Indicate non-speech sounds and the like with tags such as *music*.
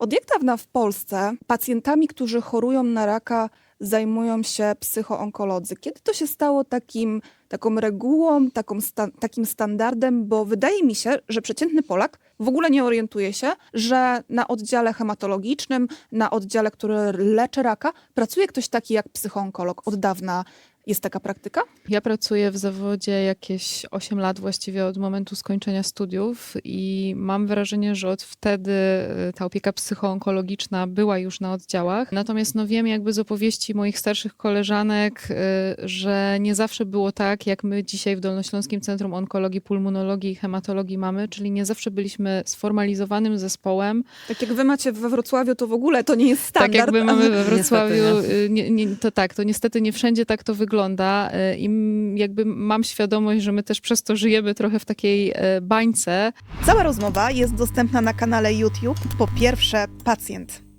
Od jak dawna w Polsce pacjentami, którzy chorują na raka, zajmują się psychoonkolodzy? Kiedy to się stało takim, taką regułą, taką sta, takim standardem? Bo wydaje mi się, że przeciętny Polak w ogóle nie orientuje się, że na oddziale hematologicznym, na oddziale, który leczy raka, pracuje ktoś taki jak psychoonkolog. Od dawna jest taka praktyka? Ja pracuję w zawodzie jakieś 8 lat właściwie od momentu skończenia studiów i mam wrażenie, że od wtedy y, ta opieka psychoonkologiczna była już na oddziałach. Natomiast no wiem jakby z opowieści moich starszych koleżanek, y, że nie zawsze było tak, jak my dzisiaj w Dolnośląskim Centrum Onkologii, Pulmonologii i Hematologii mamy, czyli nie zawsze byliśmy sformalizowanym zespołem, Tak jak wy macie we Wrocławiu, to w ogóle to nie jest standard. tak jak my mamy we *laughs* Wrocławiu, Niestety, y, nie, nie, to tak, to niestety nie wszędzie tak to wygląda y, i jakby mam świadomość, że my też przez to żyjemy trochę w takiej e, bańce. Cała rozmowa jest dostępna na kanale YouTube po pierwsze pacjent.